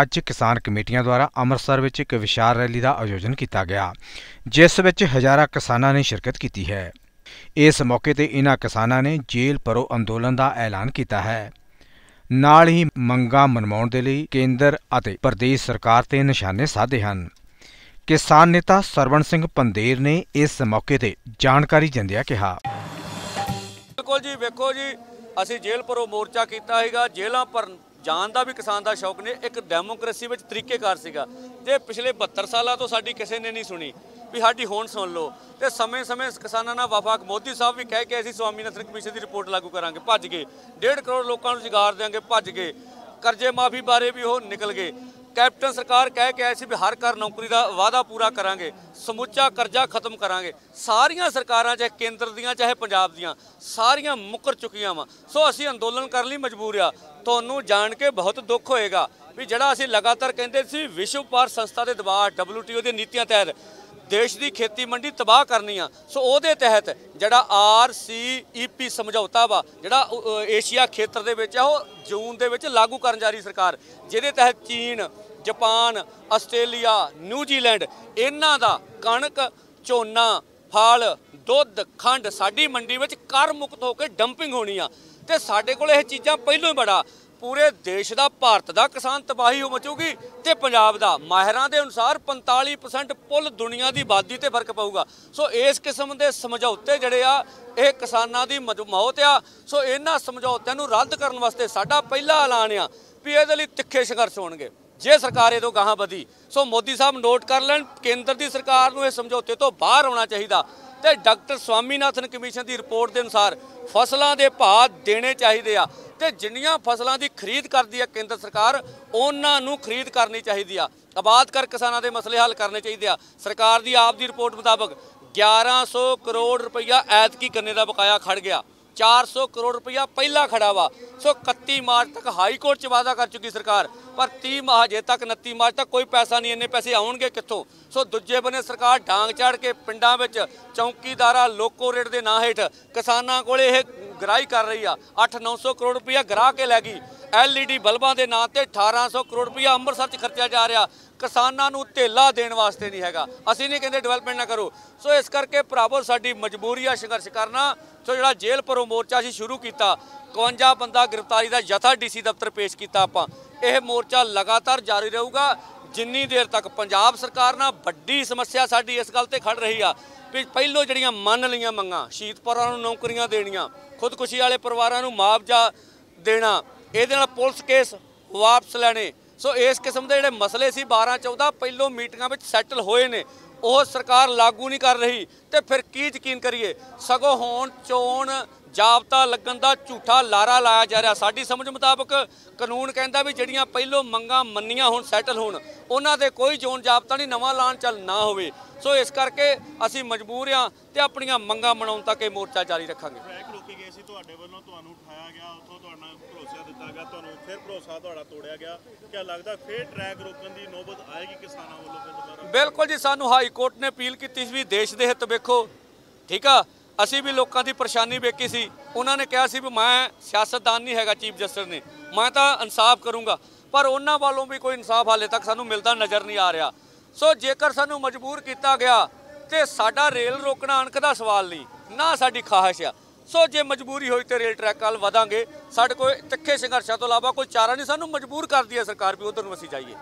ਅੱਜ ਕਿਸਾਨ ਕਮੇਟੀਆਂ ਦੁਆਰਾ ਅੰਮ੍ਰਿਤਸਰ ਵਿੱਚ ਇੱਕ ਵਿਸ਼ਾਲ ਰੈਲੀ ਦਾ ਆਯੋਜਨ ਕੀਤਾ ਗਿਆ, ਜਿਸ ਵਿੱਚ ਹਜ਼ਾਰਾਂ ਕਿਸਾਨਾਂ ਨੇ ਸ਼ਿਰਕਤ ਕੀਤੀ ਹੈ। ਇਸ ਮੌਕੇ ਤੇ ਇਹਨਾਂ ਕਿਸਾਨਾਂ ਨੇ ਜੇਲ੍ਹ ਪਰੋ ਅੰਦੋਲਨ ਦਾ ਐਲਾਨ ਕੀਤਾ ਹੈ। ਨਾਲ ਹੀ ਮੰਗਾਂ ਮਨਵਾਉਣ ਦੇ ਲਈ ਕੇਂਦਰ ਅਤੇ ਪ੍ਰਦੇਸ਼ ਸਰਕਾਰ ਤੇ ਨਿਸ਼ਾਨੇ ਸਾਧੇ ਹਨ। ਕਿਸਾਨ ਨੇਤਾ ਸਰਵਣ ਸਿੰਘ ਪੰਦੇਰ ਨੇ ਇਸ ਮੌਕੇ ਤੇ ਜਾਣਕਾਰੀ ਦਿੰਦਿਆਂ ਕਿਹਾ। ਬਿਲਕੁਲ ਜੀ, ਵੇਖੋ ਜੀ, ਅਸੀਂ ਜੇਲ੍ਹ ਪਰੋਂ ਮੋਰਚਾ ਕੀਤਾ ਹੈਗਾ ਜੇਲ੍ਹਾਂ ਪਰ ਜਾਣ ਦਾ ਵੀ ਕਿਸਾਨ ਦਾ ਸ਼ੌਕ ਨੇ, ਇੱਕ ਡੈਮੋਕ੍ਰੇਸੀ ਵਿੱਚ ਤਰੀਕੇਕਾਰ ਸੀਗਾ। ਜੇ ਪਿਛਲੇ 72 ਸਾਲਾਂ ਤੋਂ ਸਾਡੀ ਕਿਸੇ ਨੇ ਨਹੀਂ ਸੁਣੀ, ਵੀ ਸਾਡੀ ਹੋਣ ਸੁਣ ਲਓ। ਤੇ ਸਮੇਂ-ਸਮੇਂ ਕਿਸਾਨਾਂ ਨਾਲ ਵਫਾਕ ਮੋਦੀ ਸਾਹਿਬ ਵੀ ਕਹਿ ਕੇ ਅਸੀਂ ਸਵਾਮੀਨਾਥਨ ਕਮਿਸ਼ਨ ਦੀ ਰਿਪੋਰਟ ਲਾਗੂ ਕਰਾਂਗੇ। ਭੱਜ ਗਏ। 1.5 ਕਰੋੜ ਲੋਕਾਂ ਨੂੰ ਰੁਜ਼ਗਾਰ ਦੇਵਾਂਗੇ ਭੱਜ ਗਏ। ਕਰਜ਼ੇ ਮਾਫੀ ਬਾਰੇ ਵੀ ਉਹ ਨਿਕਲ ਗਏ। ਕੈਪਟਨ ਸਰਕਾਰ ਕਹਿ ਕੇ ਆਈ ਸੀ ਵੀ ਹਰ ਘਰ ਨੌਕਰੀ ਦਾ ਵਾਅਦਾ ਪੂਰਾ ਕਰਾਂਗੇ, ਸਮੁੱਚਾ ਕਰਜ਼ਾ ਖਤਮ ਕਰਾਂਗੇ। ਸਾਰੀਆਂ ਸਰਕਾਰਾਂ ਚਾਹੇ ਕੇਂਦਰ ਦੀਆਂ, ਚਾਹੇ ਪੰਜਾਬ ਦੀਆਂ, ਸਾਰੀਆਂ ਮੁੱਕਰ ਚੁੱਕੀਆਂ ਵਾ। ਸੋ ਅਸੀਂ ਅੰਦੋਲਨ ਕਰਨ ਲਈ ਮਜਬੂਰ ਆ। ਤੁਹਾਨੂੰ ਜਾਣ ਕੇ ਬਹੁਤ ਦੁੱਖ ਹੋਏਗਾ ਵੀ ਜਿਹੜਾ ਅਸੀਂ ਲਗਾਤਾਰ ਕਹਿੰਦੇ ਸੀ ਵਿਸ਼ਵ ਵਪਾਰ ਸੰਸਥਾ ਦੇ ਦਬਾਅ, WTO ਦੀਆਂ ਨੀਤੀਆਂ ਤਹਿਤ ਦੇਸ਼ ਦੀ ਖੇਤੀ ਮੰਡੀ ਤਬਾਹ ਕਰਨੀ ਆ। ਸੋ ਉਹਦੇ ਤਹਿਤ ਜਿਹੜਾ RCEP ਸਮਝੌਤਾ ਵਾ, ਜਿਹੜਾ ਏਸ਼ੀਆ ਖੇਤਰ ਦੇ ਵਿੱਚ ਆ, ਉਹ ਜੂਨ ਦੇ ਵਿੱਚ ਲਾਗੂ ਕਰਨ ਜਾ ਰਹੀ ਸਰਕਾਰ। ਜਿਹਦੇ ਤਹਿਤ ਚੀਨ, ਜਾਪਾਨ, ਆਸਟ੍ਰੇਲੀਆ, ਨਿਊਜ਼ੀਲੈਂਡ, ਇਹਨਾਂ ਦਾ ਕਣਕ, ਝੋਨਾ, ਫਲ, ਦੁੱਧ, ਖੰਡ ਸਾਡੀ ਮੰਡੀ ਵਿੱਚ ਕਰ ਮੁਕਤ ਹੋ ਕੇ ਡੰਪਿੰਗ ਹੋਣੀ ਆ। ਤੇ ਸਾਡੇ ਕੋਲ ਇਹ ਚੀਜ਼ਾਂ ਪਹਿਲਾਂ ਹੀ ਬੜਾ। ਪੂਰੇ ਦੇਸ਼ ਦਾ, ਭਾਰਤ ਦਾ ਕਿਸਾਨ ਤਬਾਹੀ ਹੋ ਮਚੂਗੀ ਤੇ ਪੰਜਾਬ ਦਾ। ਮਾਹਿਰਾਂ ਦੇ ਅਨੁਸਾਰ 45% ਪੁੱਲ ਦੁਨੀਆ ਦੀ ਆਬਾਦੀ ਤੇ ਫ਼ਰਕ ਪਊਗਾ। ਸੋ ਇਸ ਕਿਸਮ ਦੇ ਸਮਝੌਤੇ ਜਿਹੜੇ ਆ, ਇਹ ਕਿਸਾਨਾਂ ਦੀ ਮਜ- ਮੌਤ ਆ। ਸੋ ਇਹਨਾਂ ਸਮਝੌਤਿਆਂ ਨੂੰ ਰੱਦ ਕਰਨ ਵਾਸਤੇ ਸਾਡਾ ਪਹਿਲਾ ਐਲਾਨ ਆ ਵੀ ਇਹਦੇ ਲਈ ਤਿੱਖੇ ਸੰਘਰਸ਼ ਹੋਣਗੇ। ਜੇ ਸਰਕਾਰ ਇਹ ਤੋਂ ਗਾਹਾਂ ਵਧੀ, ਸੋ ਮੋਦੀ ਸਾਹਿਬ ਨੋਟ ਕਰ ਲੈਣ, ਕੇਂਦਰ ਦੀ ਸਰਕਾਰ ਨੂੰ ਇਹ ਸਮਝੌਤੇ ਤੋਂ ਬਾਹਰ ਆਉਣਾ ਚਾਹੀਦਾ। ਤੇ ਡਾਕਟਰ ਸਵਾਮੀਨਾਥਨ ਕਮਿਸ਼ਨ ਦੀ ਰਿਪੋਰਟ ਦੇ ਅਨੁਸਾਰ ਫਸਲਾਂ ਦੇ ਭਾਅ ਦੇਣੇ ਚਾਹੀਦੇ ਆ। ਤੇ ਜਿੰਨੀਆਂ ਫਸਲਾਂ ਦੀ ਖਰੀਦ ਕਰਦੀ ਹੈ ਕੇਂਦਰ ਸਰਕਾਰ, ਉਹਨਾਂ ਨੂੰ ਖਰੀਦ ਕਰਨੀ ਚਾਹੀਦੀ ਆ। ਆਬਾਦ ਕਰ ਕਿਸਾਨਾਂ ਦੇ ਮਸਲੇ ਹੱਲ ਕਰਨੇ ਚਾਹੀਦੇ ਆ। ਸਰਕਾਰ ਦੀ ਆਪ ਦੀ ਰਿਪੋਰਟ ਮੁਤਾਬਕ 1100 ਕਰੋੜ ਰੁਪਈਆ ਐਤਕੀ ਗੰਨੇ ਦਾ ਬਕਾਇਆ ਖੜ ਗਿਆ। 400 ਕਰੋੜ ਰੁਪਇਆ ਪਹਿਲਾਂ ਖੜਾ ਵਾ। ਸੋ 31 ਮਾਰਚ ਤੱਕ ਹਾਈ ਕੋਰਟ 'ਚ ਵਾਅਦਾ ਕਰ ਚੁੱਕੀ ਸਰਕਾਰ। ਪਰ 30 ਮਾਹ ਹਜੇ ਤੱਕ 29 ਮਾਰਚ ਤੱਕ ਕੋਈ ਪੈਸਾ ਨਹੀਂ, ਇੰਨੇ ਪੈਸੇ ਆਉਣਗੇ ਕਿੱਥੋਂ? ਸੋ ਦੂਜੇ ਬੰਨੇ ਸਰਕਾਰ ਡਾਂਗ ਚੜ ਕੇ ਪਿੰਡਾਂ ਵਿੱਚ ਚੌਂਕੀਦਾਰਾ ਲੋਕੋ ਰੇਟ ਦੇ ਨਾਂ ਹੇਠ ਕਿਸਾਨਾਂ ਕੋਲੇ ਇਹ ਗਰਾਈ ਕਰ ਰਹੀ ਆ। 8-900 ਕਰੋੜ ਰੁਪਇਆ ਗਰਾ ਕੇ ਲੈ ਗਈ। LED ਬਲਬਾਂ ਦੇ ਨਾਂ ਤੇ 1800 ਕਰੋੜ ਰੁਪਇਆ ਅੰਮ੍ਰਿਤਸਰ 'ਚ ਖਰਚਿਆ ਜਾ ਰਿਹਾ। ਕਿਸਾਨਾਂ ਨੂੰ ਧੇਲਾ ਦੇਣ ਵਾਸਤੇ ਨਹੀਂ ਹੈਗਾ। ਅਸੀਂ ਨਹੀਂ ਕਹਿੰਦੇ ਡਿਵੈਲਪਮੈਂਟ ਨਾ ਕਰੋ। ਸੋ ਇਸ ਕਰਕੇ ਭਰਾਵੋ, ਸਾਡੀ ਮਜਬੂਰੀ ਆ ਸੰਘਰਸ਼ ਕਰਨਾ। ਸੋ ਜਿਹੜਾ ਜੇਲ੍ਹ ਪਰੋਂ ਮੋਰਚਾ ਅਸੀਂ ਸ਼ੁਰੂ ਕੀਤਾ 51 ਬੰਦਾ ਗ੍ਰਿਫਤਾਰੀ ਦਾ ਜਥਾ ਡੀਸੀ ਦਫ਼ਤਰ ਪੇਸ਼ ਕੀਤਾ ਆਪਾਂ। ਇਹ ਮੋਰਚਾ ਲਗਾਤਾਰ ਜਾਰੀ ਰਹੂਗਾ। ਜਿੰਨੀ ਦੇਰ ਤੱਕ ਪੰਜਾਬ ਸਰਕਾਰ ਨਾਲ ਵੱਡੀ ਸਮੱਸਿਆ ਸਾਡੀ ਇਸ ਗੱਲ ਤੇ ਖੜ ਰਹੀ ਆ, ਵੀ ਪਹਿਲੋਂ ਜਿਹੜੀਆਂ ਮੰਨ ਲਈਆਂ ਮੰਗਾਂ, ਸ਼ਹੀਦ ਪਰਿਵਾਰਾਂ ਨੂੰ ਨੌਕਰੀਆਂ ਦੇਣੀਆਂ, ਖੁਦਕੁਸ਼ੀ ਵਾਲੇ ਪਰਿਵਾਰਾਂ ਨੂੰ ਮੁਆਵਜ਼ਾ ਦੇਣਾ ਇਹਦੇ ਨਾਲ ਪੁਲਿਸ ਕੇਸ ਵਾਪਸ ਲੈਣੇ। ਸੋ ਇਸ ਕਿਸਮ ਦੇ ਜਿਹੜੇ ਮਸਲੇ ਸੀ 12 14 ਪਹਿਲੋਂ ਮੀਟਿੰਗਾਂ ਵਿੱਚ ਸੈਟਲ ਹੋਏ ਨੇ। ਉਹ ਸਰਕਾਰ ਲਾਗੂ ਨਹੀਂ ਕਰ ਰਹੀ। ਤੇ ਫਿਰ ਕੀ ਯਕੀਨ ਕਰੀਏ? ਸਗੋਂ ਹੋਣ ਚੋਣ ਜਾਬਤਾ ਲੱਗਣ ਦਾ ਝੂਠਾ ਲਾਰਾ ਲਾਇਆ ਜਾ ਰਿਹਾ। ਸਾਡੀ ਸਮਝ ਮੁਤਾਬਕ ਕਾਨੂੰਨ ਕਹਿੰਦਾ ਵੀ ਜਿਹੜੀਆਂ ਪਹਿਲੋਂ ਮੰਗਾਂ ਮੰਨੀਆਂ ਹੁਣ ਸੈਟਲ ਹੋਣ ਉਹਨਾਂ ਦੇ ਕੋਈ ਚੋਣ ਜਾਬਤਾ ਨਹੀਂ ਨਵਾਂ ਐਲਾਨ ਚੱਲ ਨਾ ਹੋਵੇ। ਸੋ ਇਸ ਕਰਕੇ ਅਸੀਂ ਮਜਬੂਰ ਆ ਤੇ ਆਪਣੀਆਂ ਮੰਗਾਂ ਮਨਾਉਣ ਤੱਕ ਇਹ ਮੋਰਚਾ ਜਾਰੀ ਰੱਖਾਂਗੇ। ਟਰੈਕ ਰੋਕੇ ਗਏ ਸੀ ਤੁਹਾਡੇ ਵੱਲੋਂ ਤੁਹਾਨੂੰ ਉਠਾਇਆ ਗਿਆ ਉੱਥੋਂ ਤੁਹਾਡਾ ਭਰੋਸਾ ਦਿੱਤਾ ਗਿਆ ਤੁਹਾਨੂੰ ਫਿਰ ਭਰੋਸਾ ਤੁਹਾਡਾ ਤੋੜਿਆ ਗਿਆ। ਕੀ ਲੱਗਦਾ ਫਿਰ ਟਰੈਕ ਰੋਕਣ ਦੀ ਨੌਬਤ ਆਏਗੀ ਕਿਸਾਨਾਂ ਵੱਲੋਂ ਫਿਰ ਦੁਬਾਰਾ? ਬਿਲਕੁਲ ਜੀ ਸਾਨੂੰ ਹਾਈ ਕੋਰਟ ਨੇ ਅਪੀਲ ਕੀਤੀ ਸੀ ਵੀ ਦੇਸ਼ ਦੇ ਹਿੱਤ ਵੇਖੋ ਠੀਕ ਆ? ਅਸੀਂ ਵੀ ਲੋਕਾਂ ਦੀ ਪਰੇਸ਼ਾਨੀ ਵੇਖੀ ਸੀ। ਉਹਨਾਂ ਨੇ ਕਿਹਾ ਸੀ ਵੀ ਮੈਂ ਸਿਆਸਤਦਾਨ ਨਹੀਂ ਹੈਗਾ, ਚੀਫ ਜਸਟਿਸ ਨੇ। ਮੈਂ ਤਾਂ ਇਨਸਾਫ ਕਰੂੰਗਾ। ਪਰ ਉਹਨਾਂ ਵੱਲੋਂ ਵੀ ਕੋਈ ਇਨਸਾਫ ਹਾਲੇ ਤੱਕ ਸਾਨੂੰ ਮਿਲਦਾ ਨਜ਼ਰ ਨਹੀਂ ਆ ਰਿਹਾ। ਸੋ ਜੇਕਰ ਸਾਨੂੰ ਮਜਬੂਰ ਕੀਤਾ ਗਿਆ ਤੇ ਸਾਡਾ ਰੇਲ ਰੋਕਣਾ ਅਣਖ ਦਾ ਸਵਾਲ ਨਹੀਂ, ਨਾ ਸਾਡੀ ਖਾਹਿਸ਼ ਆ। ਸੋ ਜੇ ਮਜਬੂਰੀ ਹੋਈ ਤੇ ਰੇਲ ਟਰੈਕ ਵੱਲ ਵਧਾਂਗੇ। ਸਾਡੇ ਕੋਲ ਤਿੱਖੇ ਸੰਘਰਸ਼ਾਂ ਤੋਂ ਇਲਾਵਾ ਕੋਈ ਚਾਰਾ ਨਹੀਂ। ਸਾਨੂੰ ਮਜਬੂਰ ਕਰਦੀ ਹੈ ਸਰਕਾਰ ਵੀ ਉਧਰ ਨੂੰ ਅਸੀਂ ਜਾਈਏ।